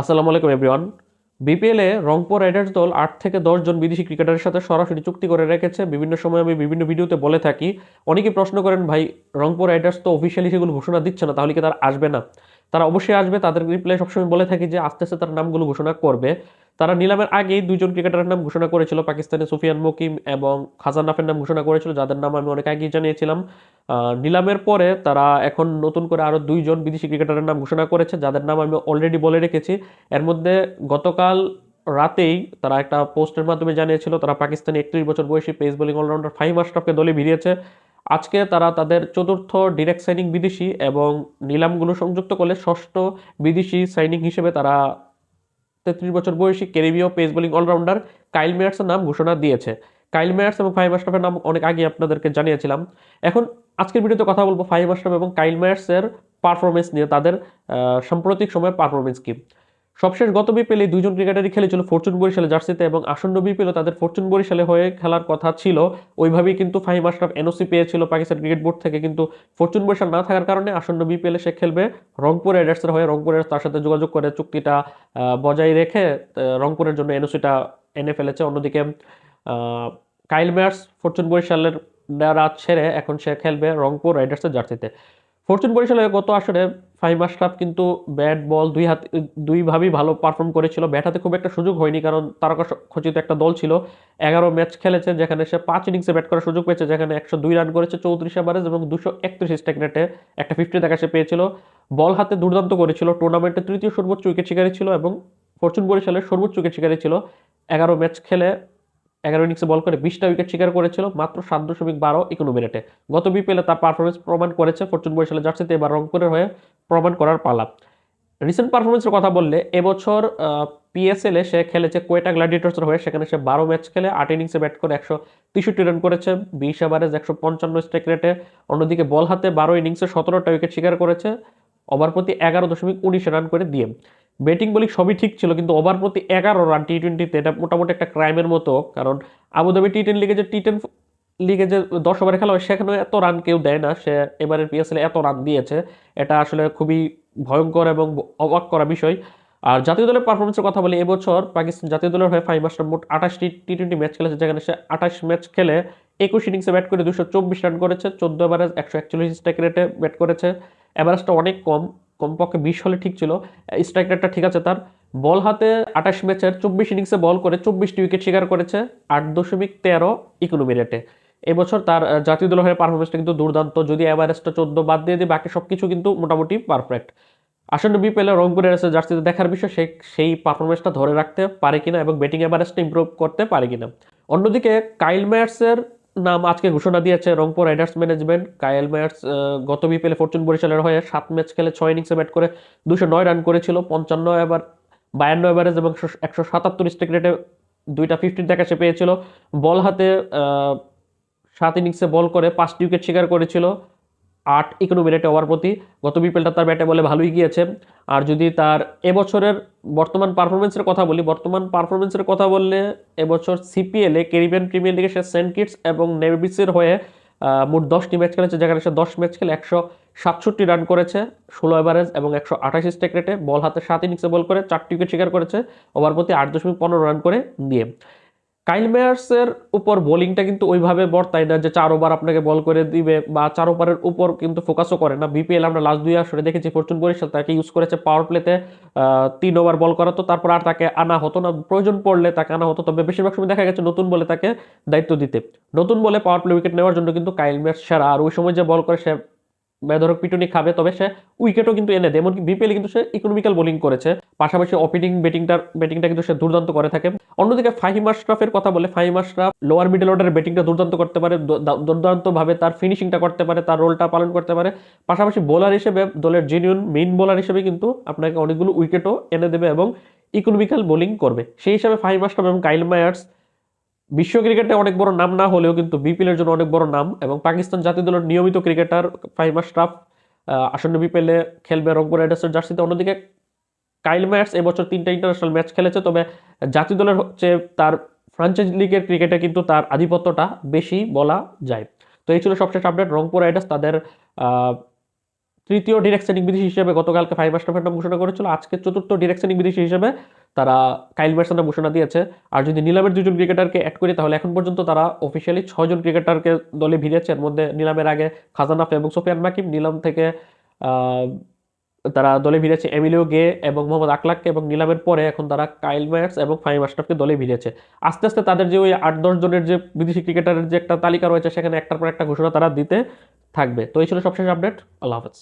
আসসালামু আলাইকুম, এভরিওয়ান। বিপিএলে রংপুর রাইডার্স দল আট থেকে জন বিদেশি ক্রিকেটারের সাথে সরাসরি চুক্তি করে রেখেছে। বিভিন্ন সময় আমি বিভিন্ন ভিডিওতে বলে থাকি অনেকে প্রশ্ন করেন, ভাই, রংপুর রাইডার্স তো অফিসিয়ালি সেগুলো ঘোষণা দিচ্ছে না, তাহলে কি তার আসবে না? তারা অবশ্যই আসবে। তাদের রিপ্লাই সবসময় বলে থাকি যে আস্তে আস্তে তার নামগুলো ঘোষণা করবে। তারা নিলামের আগেই দুজন ক্রিকেটারের নাম ঘোষণা করেছিল। পাকিস্তানের সুফিয়ান মুকিম এবং খাজান নাফের নাম ঘোষণা করেছিল, যাদের নাম আমি অনেক আগেই জানিয়েছিলাম। নিলামের পরে তারা এখন নতুন করে আরও দুইজন বিদেশি ক্রিকেটারের নাম ঘোষণা করেছে, যাদের নাম আমি অলরেডি বলে রেখেছি। এর মধ্যে গতকাল রাতেই তারা একটা পোস্টের মাধ্যমে জানিয়েছিল, তারা পাকিস্তানি একত্রিশ বছর বয়সী পেস বোলিং অলরাউন্ডার ফাহিম আশরাফকে দলে ভিড়িয়েছে। আজকে তারা তাদের চতুর্থ ডিরেক্ট সাইনিং বিদেশি এবং নিলামগুলো সংযুক্ত করলে ষষ্ঠ বিদেশি সাইনিং হিসেবে তারা তেত্রিশ বছর বয়সী ক্যারিবীয় পেস বোলিং অলরাউন্ডার কাইল মেয়ার্সের নাম ঘোষণা দিয়েছে। কাইল মেয়ার্স এবং ফাহিম আশরাফের নাম অনেক আগে আপনাদেরকে জানিয়েছিলাম। এখন আজকের ভিডিওতে কথা বলব ফাহিম আশরাফ এবং কাইল মেয়ার্সের পারফরমেন্স নিয়ে, তাদের সাম্প্রতিক সময়ের পারফরমেন্স কি? সবশেষ গত বিপিএলে দুইজন ক্রিকেটারই খেলেছিল ফরচুন বরিশালে জার্সিতে এবং আসন্ন বিপিএলে তাদের ফরচুন বরিশালে হয়ে খেলার কথা ছিল। ওইভাবেই কিন্তু ফাহিম আশরাফ এনওসি পেয়েছিল পাকিস্তান ক্রিকেট বোর্ড থেকে। কিন্তু ফরচুন বরিশাল না থাকার কারণে আসন্ন বিপিএলে সে খেলবে রংপুর রাইডার্সের হয়ে। রংপুর তার সাথে যোগাযোগ করে চুক্তিটা বজায় রেখে রংপুরের জন্য এনওসিটা এনে ফেলেছে। অন্যদিকে কাইল মেয়ার্স ফরচুন বরিশালের রাত ছেড়ে এখন সে খেলবে রংপুর রাইডার্সের জার্সিতে। ফরচুন বরিশালে গত আসরে ফাহিম আশরাফ কিন্তু ব্যাট, বল দুই হাত, দুইভাবেই ভালো পারফর্ম করেছিল। ব্যাট হাতে খুব একটা সুযোগ হয়নি, কারণ তারকা খচিত একটা দল ছিল। এগারো ম্যাচ খেলেছে, যেখানে সে পাঁচ ইনিংসে ব্যাট করার সুযোগ পেয়েছে, যেখানে একশো দুই রান করেছে চৌত্রিশ এভারেজ এবং দুশো একত্রিশ স্ট্রাইক রেটে একটা ফিফটি দেখা সে পেয়েছিল। বল হাতে দুর্দান্ত করেছিল টুর্নামেন্টে তৃতীয় সর্বোচ্চ উইকেট শিকারী ছিল এবং ফরচুন বরিশালের সর্বোচ্চ উইকেট শিকারী ছিল। এগারো ম্যাচ খেলে এগারো ইনিংসে বল করে বিশটা উইকেট শিকার করেছিল, মাত্র সাত দশমিক বারো ইকোনমি রেটে গত বিপিএলে তার পারফরমেন্স প্রমাণ করেছে ফরচুন বরিশালের জার্সিতে এবার রংপুরের হয়ে প্রমাণ করার পালা। রিসেন্ট পারফরমেন্সের কথা বললে, এবছর পিএসএল সে খেলেছে কোয়েটা গ্ল্যাডিয়েটর্সের হয়ে, সেখানে সে বারো ম্যাচ খেলে, আট ইনিংসে ব্যাট করে একশো তেষট্টি রান করেছে, বিশ ওভারেজ একশো পঞ্চান্ন স্ট্রাইক রেটে অন্যদিকে বল হাতে বারো ইনিংসে সতেরোটা উইকেট শিকার করেছে ওভার প্রতি এগারো দশমিক উনিশ রান করে দিয়ে। ব্যাটিং বোলিং সবই ঠিক ছিল, কিন্তু ওভার প্রতি এগারো রান টি টোয়েন্টিতে এটা মোটামুটি একটা ক্রাইমের মতো, কারণ আবুধাবি টি টেন লিগে যে টি টেন লিগে যে দশ ওভারে খেলা হয়, সেখানে এত রান কেউ দেয় না, সে এবারের পিএসএল এত রান দিয়েছে। এটা আসলে খুবই ভয়ঙ্কর এবং অবাক করা বিষয়। আর জাতীয় দলের পারফরমেন্সের কথা বলি, এবছর পাকিস্তান জাতীয় দলের হয়ে ফাইভ মাস্টার মোট আঠাশটি টি টোয়েন্টি ম্যাচ খেলেছে, যেখানে সে আঠাশ ম্যাচ খেলে একুশ ইনিংসে ব্যাট করে দুশো চব্বিশ রান করেছে, চোদ্দ ওভারে একশো একচল্লিশ স্ট্রাইক রেটে ব্যাট করেছে। অ্যাভারেজটা অনেক কম কমপক্ষে বিশ হলে ঠিক ছিল। স্ট্রাইক রেটটা ঠিক আছে তার। বল হাতে আঠাশ ম্যাচের চব্বিশ ইনিংসে বল করে চব্বিশটি উইকেট শিকার করেছে, আট দশমিক তেরো ইকোনমি রেটে এবছর তার জাতীয় দলের হয়ে পারফরমেন্সটা কিন্তু দুর্দান্ত। যদি অ্যাভারেজটা চোদ্দ বাদ দিয়ে দিই বাকি সব কিছু কিন্তু মোটামুটি পারফেক্ট আসন্ন বিপিএলে রংপুরের এসে জার্সিতে দেখার বিষয়, সে, সেই পারফরমেন্সটা ধরে রাখতে পারে কিনা এবং ব্যাটিং অ্যাভারেজটা ইমপ্রুভ করতে পারে কিনা। অন্যদিকে কাইল মেয়ার্সের নাম আজকে ঘোষণা দিয়েছে Rangpur riders management. Kyle Mayers গত বিপিএলে ফরচুন বরিশালের হয়ে সাত ম্যাচ খেলে ছয় ইনিংসে ব্যাট করে দুশো নয় রান করেছিল। পঞ্চান্ন এবার বায়ান্ন এভারেজ এবং একশো সাতাত্তর স্ট্রিক রেটে দুইটা ফিফটিন দেখা সে পেয়েছিল। বল হাতে সাত ইনিংসে বল করে পাঁচটি উইকেট শিকার করেছিল। আট ইকোনমি রেটে ওভার প্রতি। গত বিপিএলটা তার ব্যাটে বলে ভালোই গিয়েছে। আর যদি তার এবছরের বর্তমান পারফরমেন্সের কথা বলি, বর্তমান পারফরমেন্সের কথা বললে এবছর সিপিএলে ক্যারিবিয়ান প্রিমিয়ার লিগে সে সেন্ট কিটস এবং নেভিসের হয়ে মোট দশটি ম্যাচ খেলেছে, যেখানে সে দশ ম্যাচ খেলে একশো সাতষট্টি রান করেছে, ষোলো এভারেজ এবং একশো আঠাশ স্ট্রাইক রেটে বল হাতে সাত ইনিংসে বল করে চারটি উইকেট শিকার করেছে, ওভার প্রতি আট দশমিক পনেরো রান করে দিয়ে কাইল মেয়ার্সের উপর বোলিংটা কিন্তু ওইভাবে বর্তায় না যে চার ওভার আপনাকে বল করে দিবে বা চার ওভারের উপর কিন্তু ফোকাসও করে না। বিপিএল আমরা লাস্ট দুই আসরে দেখেছি, ফরচুন বরিশাল তাকে ইউজ করেছে পাওয়ার প্লেতে তিন ওভার বল করা তো তারপর আর তাকে আনা হতো না। প্রয়োজন পড়লে তাকে আনা হতো, তবে বেশিরভাগ সময় দেখা গেছে নতুন বলে তাকে দায়িত্ব দিতে। নতুন বলে পাওয়ার প্লে উইকেট নেওয়ার জন্য কিন্তু কাইল মেয়ার্স সেরা, আর ওই সময় যে বল করে সে বেধরক পিটুনি খাবে, তবে সে উইকেটও কিন্তু এনে দেয়। এমনকি বিপিএল কিন্তু সে ইকোনমিক্যাল বোলিং করেছে। পাশাপাশি ওপেনিং ব্যাটিংটার ব্যাটিংটা কিন্তু সে দুর্দান্ত করে থাকে। অন্যদিকে ফাহিম আশরাফের কথা বলে, ফাহিম আশরাফ লোয়ার মিডল অর্ডারের ব্যাটিংটা দুর্দান্ত করতে পারে দুর্দান্তভাবে তার ফিনিশিংটা করতে পারে, তার রোলটা পালন করতে পারে। পাশাপাশি বোলার হিসেবে দলের জেনিউন মেইন বোলার হিসেবে কিন্তু আপনাকে অনেকগুলো উইকেটও এনে দেবে এবং ইকোনমিক্যাল বোলিং করবে। সেই হিসাবে ফাহিম আশরাফ এবং কাইল মায়ার্স বিশ্ব ক্রিকেটে অনেক বড় নাম না হলেও কিন্তু বিপিএলের জন্য অনেক বড় নাম এবং পাকিস্তান জাতীয় দলের নিয়মিত ক্রিকেটার ফাইমা আশরাফ আসন্ন বিপিএলে খেলবে রংপুর রাইডার্সের জার্সিতে। অন্যদিকে কাইল মায়ার্স এবছর তিনটা ইন্টারন্যাশনাল ম্যাচ খেলেছে, তবে জাতীয় দলের হচ্ছে তার ফ্রাঞ্চাইজি লিগের ক্রিকেটে কিন্তু তার আধিপত্যটা বেশি বলা যায়। তো এই ছিল সবশেষ আপডেট রংপুর রাইডার্স তাদের তৃতীয় ডিরেক্ট সেটিং বিদেশি হিসেবে গতকালকে ফাইভ আস্টাফের নাম ঘোষণা করেছিল। আজকে চতুর্থ ডিরেক্ট সেটিং বিদেশি হিসেবে তারা কাইল ম্যাটসনের ঘোষণা দিয়েছে, আর যদি নিলামের দুজন ক্রিকেটারকে অ্যাড করি, তাহলে এখন পর্যন্ত তারা অফিসিয়ালি ছয়জন ক্রিকেটারকে দলে ভিড়েছে। এর মধ্যে নিলামের আগে খাজানাফ এবং সোফিয়ান মাকিম, নিলাম থেকে তারা দলে ভিড়েছে এমিলিও গে এবং মোহাম্মদ আকলাককে এবং নিলামের পরে এখন তারা কাইল ম্যাটস এবং ফাইম আশরাফকে দলে ভিড়েছে। আস্তে আস্তে তাদের যে ওই আট দশ জনের যে বিদেশি ক্রিকেটারের যে একটা তালিকা রয়েছে, সেখানে একটার পর একটা ঘোষণা তারা দিতে থাকবে। তো এই ছিল সবশেষ আপডেট। আল্লাহ হাফেজ।